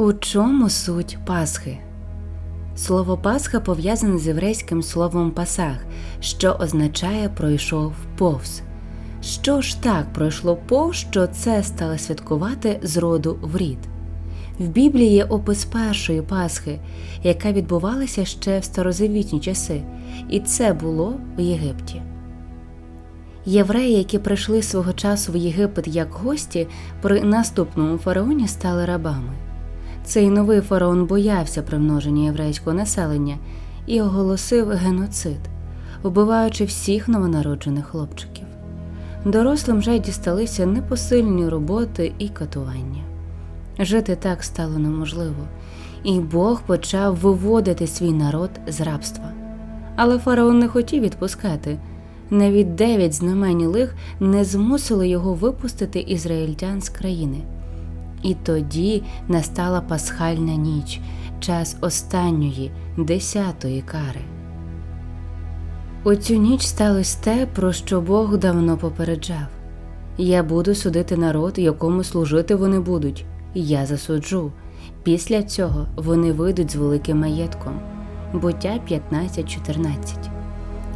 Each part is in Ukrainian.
У чому суть Пасхи? Слово Пасха пов'язане з єврейським словом пасах, що означає пройшов повз. Що ж так пройшло повз, що це стали святкувати з роду в рід? В Біблії є опис першої Пасхи, яка відбувалася ще в старозавітні часи, і це було в Єгипті. Євреї, які прийшли свого часу в Єгипет як гості, при наступному фараоні стали рабами. Цей новий фараон боявся примноження єврейського населення і оголосив геноцид, вбиваючи всіх новонароджених хлопчиків. Дорослим вже дісталися непосильні роботи і катування. Жити так стало неможливо, і Бог почав виводити свій народ з рабства. Але фараон не хотів відпускати. Навіть дев'ять знаменілих не змусили його випустити ізраїльтян з країни. І тоді настала пасхальна ніч, час останньої, десятої кари. У цю ніч сталося те, про що Бог давно попереджав Я буду судити народ, якому служити вони будуть, я засуджу. Після цього вони вийдуть з великим маєтком. Буття 15.14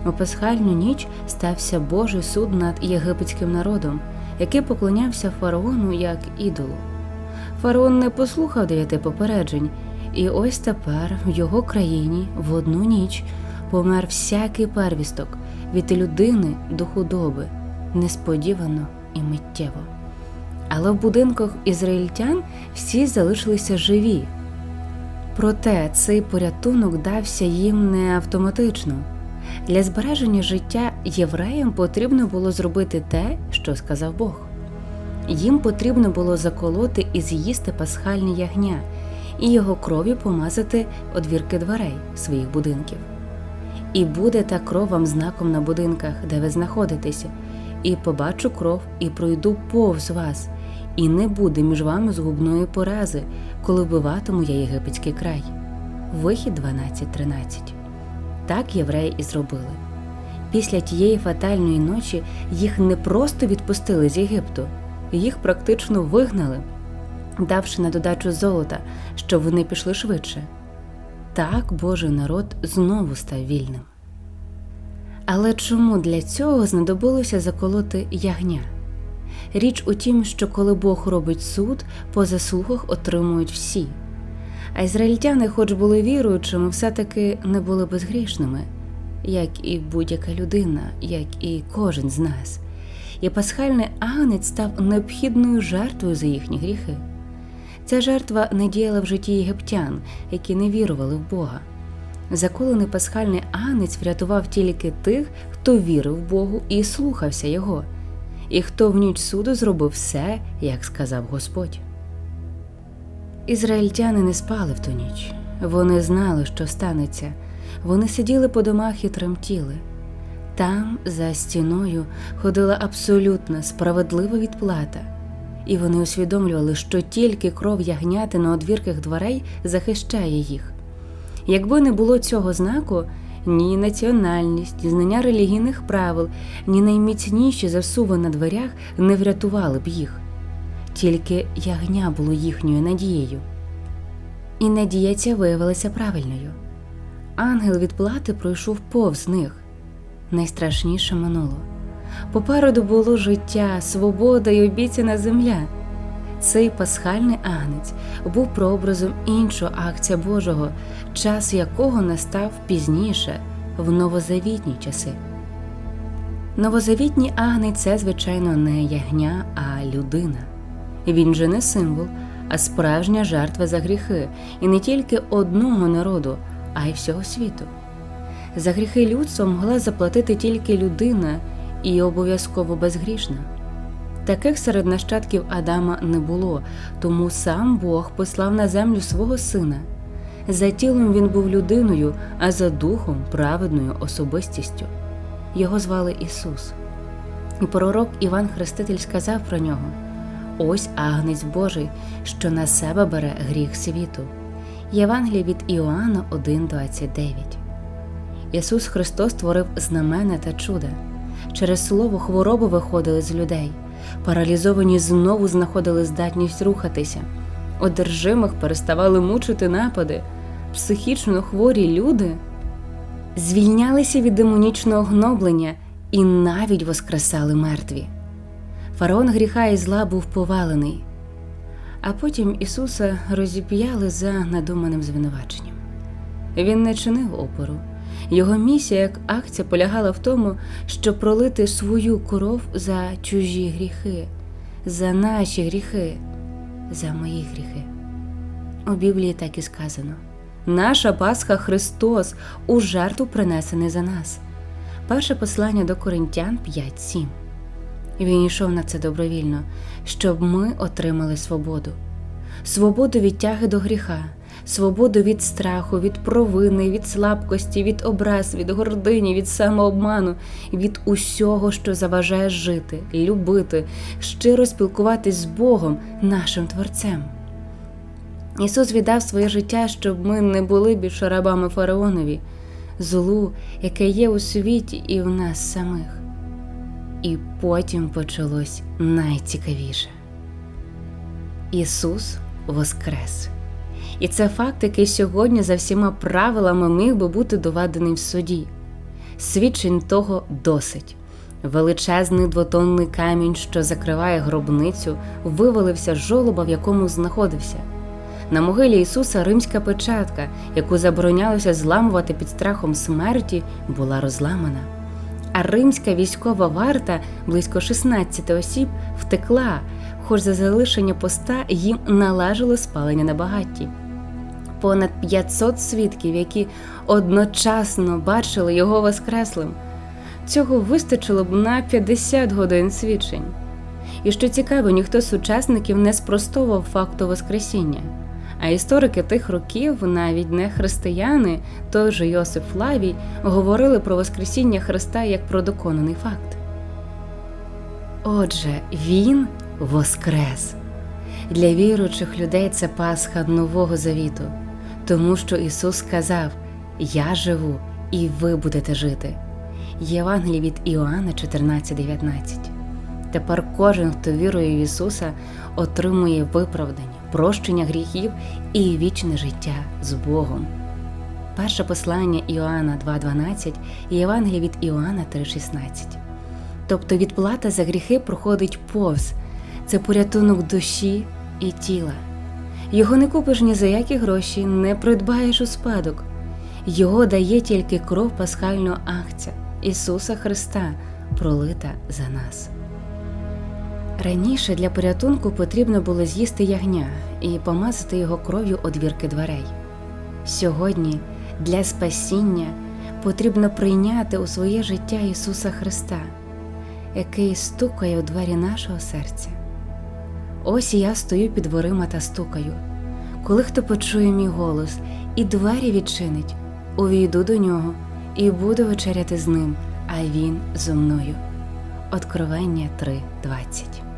У пасхальну ніч стався Божий суд над єгипетським народом, який поклонявся фараону як ідолу. Фараон не послухав дев'яти попереджень, і ось тепер в його країні в одну ніч помер всякий первісток від людини до худоби, несподівано і миттєво. Але в будинках ізраїльтян всі залишилися живі. Проте цей порятунок дався їм не автоматично. Для збереження життя євреям потрібно було зробити те, що сказав Бог. Їм потрібно було заколоти і з'їсти пасхальне ягня і його кров'ю помазати одвірки дверей своїх будинків. І буде та кров вам знаком на будинках, де ви знаходитеся, і побачу кров, і пройду повз вас, і не буде між вами згубної порази, коли вбиватиму я єгипетський край. Вихід 12.13 Так євреї і зробили. Після тієї фатальної ночі їх не просто відпустили з Єгипту їх практично вигнали, давши на додачу золота, щоб вони пішли швидше. Так Божий народ знову став вільним. Але чому для цього знадобилося заколоти ягня? Річ у тім, що коли Бог робить суд, по заслугах отримують всі. А ізраїльтяни, хоч були віруючими, все-таки не були безгрішними, як і будь-яка людина, як і кожен з нас і пасхальний агнець став необхідною жертвою за їхні гріхи. Ця жертва не діяла в житті єгиптян, які не вірували в Бога. Заколений пасхальний агнець врятував тільки тих, хто вірив Богу і слухався Його, і хто в ніч суду зробив все, як сказав Господь. Ізраїльтяни не спали в ту ніч. Вони знали, що станеться. Вони сиділи по домах і тремтіли. Там, за стіною, ходила абсолютна справедлива відплата, і вони усвідомлювали, що тільки кров ягняти на одвірках дверей захищає їх. Якби не було цього знаку, ні національність, ні знання релігійних правил, ні найміцніші засуви на дверях не врятували б їх, тільки ягня було їхньою надією. І надія ця виявилася правильною. Ангел відплати пройшов повз них найстрашніше минуло. Попереду було життя, свобода і обіцяна земля. Цей пасхальний агнець був прообразом іншого акція Божого, час якого настав пізніше, в новозавітні часи. Новозавітній агнець це, звичайно, не ягня, а людина. Він же не символ, а справжня жертва за гріхи, і не тільки одного народу, а й всього світу. За гріхи людства могла заплатити тільки людина і обов'язково безгрішна. Таких серед нащадків Адама не було, тому сам Бог послав на землю свого сина. За тілом він був людиною, а за духом праведною особистістю. Його звали Ісус. І пророк Іван Хреститель сказав про нього: Ось агнець Божий, що на себе бере гріх світу. Євангелія від Іоанна 1,29 Ісус Христос творив знамена та чуда. Через слово хвороби виходили з людей, паралізовані знову знаходили здатність рухатися, одержимих переставали мучити напади, психічно хворі люди звільнялися від демонічного гноблення і навіть воскресали мертві. Фараон гріха і зла був повалений, а потім Ісуса розіп'яли за надуманим звинуваченням. Він не чинив опору. Його місія як акція полягала в тому, щоб пролити свою кров за чужі гріхи, за наші гріхи, за мої гріхи. У Біблії так і сказано: наша Пасха Христос у жертву принесений за нас. Перше послання до Коринтян 5.7. Він йшов на це добровільно, щоб ми отримали свободу, свободу від тяги до гріха, свободу від страху, від провини, від слабкості, від образ, від гордині, від самообману, від усього, що заважає жити, любити, щиро спілкуватись з Богом, нашим Творцем. Ісус віддав своє життя, щоб ми не були більше рабами фараонові, злу, яке є у світі і в нас самих. І потім почалось найцікавіше. Ісус Воскрес. І це факт, який сьогодні за всіма правилами міг би бути доведений в суді. Свідчень того досить. Величезний двотонний камінь, що закриває гробницю, вивалився з жолоба, в якому знаходився. На могилі Ісуса римська печатка, яку заборонялося зламувати під страхом смерті, була розламана. А римська військова варта, близько 16 осіб, втекла, хоч за залишення поста їм належало спалення на багатті. Понад 500 свідків, які одночасно бачили його воскреслим. Цього вистачило б на 50 годин свідчень. І що цікаво, ніхто з сучасників не спростовував факту Воскресіння. А історики тих років, навіть не християни, той же Йосип Флавій, говорили про Воскресіння Христа як про доконаний факт. Отже, Він воскрес. Для віруючих людей це Пасха Нового Завіту, тому що Ісус сказав: Я живу, і ви будете жити. Євангелій від Іоанна 14,19. Тепер кожен, хто вірує в Ісуса, отримує виправдання, прощення гріхів і вічне життя з Богом. Перше послання Іоанна 2,12 і Євангелія від Іоанна 3,16. Тобто відплата за гріхи проходить повз це порятунок душі і тіла. Його не купиш ні за які гроші, не придбаєш у спадок. Його дає тільки кров пасхального акця Ісуса Христа, пролита за нас. Раніше для порятунку потрібно було з'їсти ягня і помазати його кров'ю одвірки дверей. Сьогодні для спасіння потрібно прийняти у своє життя Ісуса Христа, який стукає у двері нашого серця. Ось я стою під дверима та стукаю. Коли хто почує мій голос і двері відчинить, увійду до нього і буду вечеряти з ним, а він зо мною. Откровення 3.20